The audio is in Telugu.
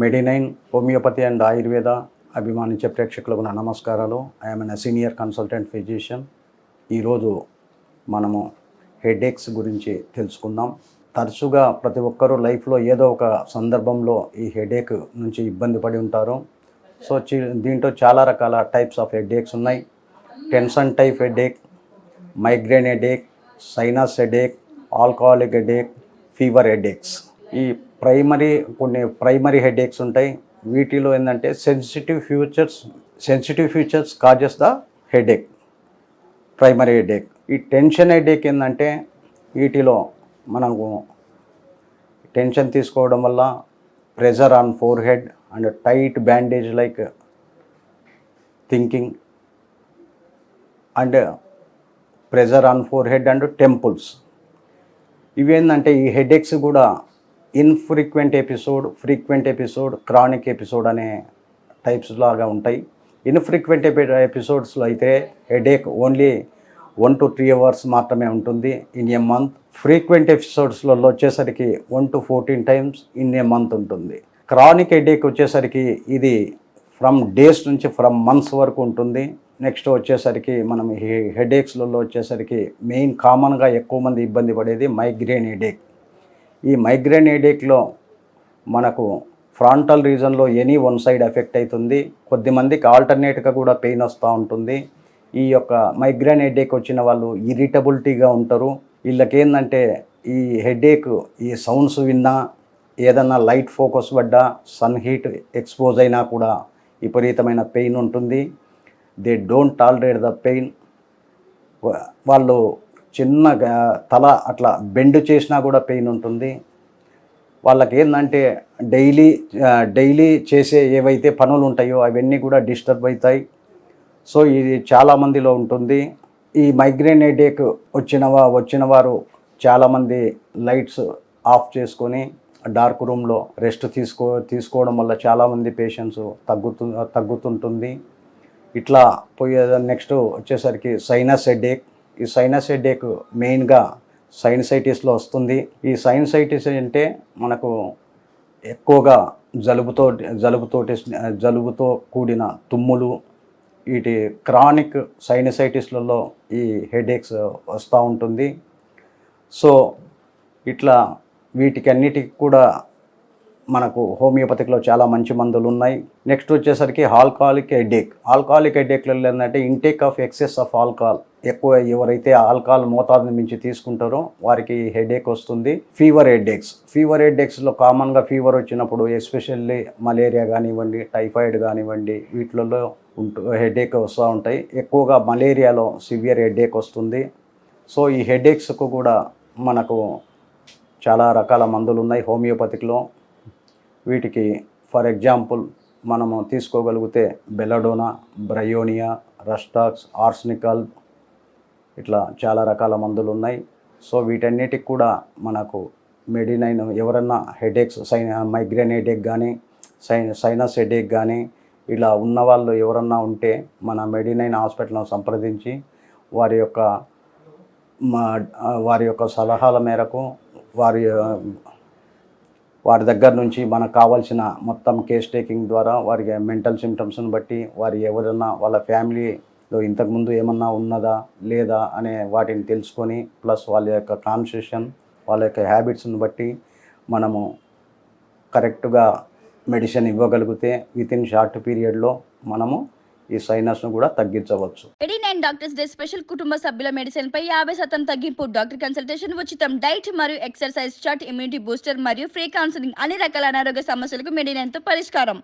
మెడినైన్ హోమియోపతి అండ్ ఆయుర్వేద అభిమానించే ప్రేక్షకులకు నా నమస్కారాలు. I'm an senior consultant physician ఈరోజు మనము హెడేక్స్ గురించి తెలుసుకుందాం. తరచుగా ప్రతి ఒక్కరూ లైఫ్లో ఏదో ఒక సందర్భంలో ఈ హెడేక్ నుంచి ఇబ్బంది పడి ఉంటారు. సో దీంట్లో చాలా రకాల టైప్స్ ఆఫ్ హెడేక్స్ ఉన్నాయి. Tension type headache migraine headache sinus headache alcoholic headache fever headaches ఈ ప్రైమరీ కొన్ని ప్రైమరీ హెడేక్స్ ఉంటాయి. వీటిలో ఏంటంటే sensitive features sensitive features causes the headache primary headache. ఈ టెన్షన్ హెడేక్ ఏంటంటే వీటిలో మనకు టెన్షన్ తీసుకోవడం వల్ల pressure on forehead and tight bandage like thinking and pressure on forehead and temples. ఇవేంటంటే ఈ హెడేక్స్ కూడా infrequent episode frequent episode chronic episode అనే టైప్స్ లాగా ఉంటాయి. ఇన్ఫ్రీక్వెంట్ ఎపిసోడ్స్లో అయితే headache only one to three hours మాత్రమే ఉంటుంది ఇన్ ఏ మంత్ ఫ్రీక్వెంట్ ఎపిసోడ్స్లలో వచ్చేసరికి one to fourteen times in a month ఉంటుంది. క్రానిక్ హెడేక్ వచ్చేసరికి ఇది ఫ్రమ్ డేస్ నుంచి ఫ్రమ్ మంత్స్ వరకు ఉంటుంది. నెక్స్ట్ వచ్చేసరికి మనం హెడేక్స్లలో వచ్చేసరికి మెయిన్ కామన్గా ఎక్కువ మంది ఇబ్బంది పడేది మైగ్రేన్ హెడేక్ ఈ మైగ్రేన్ హెడేక్లో మనకు ఫ్రాంటల్ రీజన్లో ఎనీ వన్ సైడ్ ఎఫెక్ట్ అవుతుంది. కొద్దిమందికి ఆల్టర్నేట్గా కూడా పెయిన్ వస్తూ ఉంటుంది. ఈ యొక్క మైగ్రేన్ హెడేక్ వచ్చిన వాళ్ళు ఇరిటబిలిటీగా ఉంటారు. వీళ్ళకి ఏంటంటే ఈ హెడేక్ ఈ సౌండ్స్ విన్నా ఏదన్నా లైట్ ఫోకస్ పడ్డా సన్ హీట్ ఎక్స్పోజ్ అయినా కూడా విపరీతమైన పెయిన్ ఉంటుంది. They don't tolerate the pain. వాళ్ళు చిన్నగా తల అట్లా బెండ్ చేసినా కూడా పెయిన్ ఉంటుంది. వాళ్ళకి ఏంటంటే డైలీ డైలీ చేసే ఏవైతే పనులు ఉంటాయో అవన్నీ కూడా డిస్టర్బ్ అవుతాయి సో ఇది చాలామందిలో ఉంటుంది. ఈ మైగ్రేన్ హెడేక్ వచ్చిన వచ్చిన వారు చాలామంది లైట్స్ ఆఫ్ చేసుకొని డార్క్ రూమ్లో రెస్ట్ తీసుకో తీసుకోవడం వల్ల చాలామంది పేషెంట్స్ తగ్గుతు తగ్గుతుంటుంది. ఇట్లా పోయే నెక్స్ట్ వచ్చేసరికి సైనస్ హెడేక్ ఈ సైనస్ హెడేక్ మెయిన్గా సైనసైటిస్లో వస్తుంది. ఈ సైనసైటిస్ అంటే మనకు ఎక్కువగా జలుబుతో జలుబుతోటి జలుబుతో కూడిన తుమ్ములు వీటి క్రానిక్ సైనసైటిస్లలో ఈ హెడేక్స్ వస్తూ ఉంటుంది. సో ఇట్లా వీటికి అన్నిటికి కూడా మనకు హోమియోపతిక్లో చాలా మంచి మందులు ఉన్నాయి నెక్స్ట్ వచ్చేసరికి ఆల్కహాలిక్ హెడేక్. ఆల్కహాలిక్ హెడేక్లో ఏంటంటే intake of excess of alcohol ఎక్కువ ఎవరైతే ఆల్కహాల్ మోతాదుని మించి తీసుకుంటారో వారికి హెడేక్ వస్తుంది. ఫీవర్ హెడేక్స్ ఫీవర్ హెడేక్స్లో కామన్గా ఫీవర్ వచ్చినప్పుడు ఎస్పెషల్లీ మలేరియా కానివ్వండి టైఫాయిడ్ కానివ్వండి వీటిలలో ఉంటూ హెడేక్ వస్తూ ఉంటాయి. ఎక్కువగా మలేరియాలో సివియర్ హెడేక్ వస్తుంది. సో ఈ హెడేక్స్కు కూడా మనకు చాలా రకాల మందులు ఉన్నాయి హోమియోపతిక్లో. వీటికి ఫర్ ఎగ్జాంపుల్ మనము తీసుకోగలిగితే belladonna bryonia rhus tox arsenical ఇట్లా చాలా రకాల మందులు ఉన్నాయి. సో వీటన్నిటికి కూడా మనకు మెడినైన్ ఎవరన్నా హెడేక్స్ సైన్ మైగ్రేన్ హెడేక్ కానీ సైన్ సైనస్ హెడేక్ కానీ ఇలా ఉన్న వాళ్ళు ఎవరన్నా ఉంటే మన మెడినైన్ హాస్పిటల్ను సంప్రదించి వారి యొక్క మా వారి యొక్క సలహాల మేరకు వారి వారి దగ్గర నుంచి మనకు కావాల్సిన మొత్తం కేస్ టేకింగ్ ద్వారా వారికి మెంటల్ సిమ్టమ్స్ని బట్టి వారి ఎవరన్నా వాళ్ళ ఫ్యామిలీ సో ఇంతకుముందు ఏమన్నా ఉన్నదా లేదా అనే వాటిని తెలుసుకొని ప్లస్ వాళ్ళ యొక్క కాన్స్టిట్యూషన్ వాళ్ళ యొక్క హ్యాబిట్స్ని బట్టి మనము కరెక్ట్గా మెడిసిన్ ఇవ్వగలిగితే విత్ ఇన్ షార్ట్ పీరియడ్లో మనము ఈ సైనస్ను కూడా తగ్గించవచ్చు. Eighty nine doctors day special కుటుంబ సభ్యుల మెడిసిన్ పై యాభై శాతం తగ్గింపు డాక్టర్ కన్సల్టేషన్ ఉచితం డైట్ మరియు ఎక్సర్సైజ్ చార్ట్ ఇమ్యూనిటీ బూస్టర్ మరియు ఫ్రీ కౌన్సిలింగ్ అన్ని రకాల అనారోగ్య సమస్యలకు మెడినైన్తో పరిష్కారం.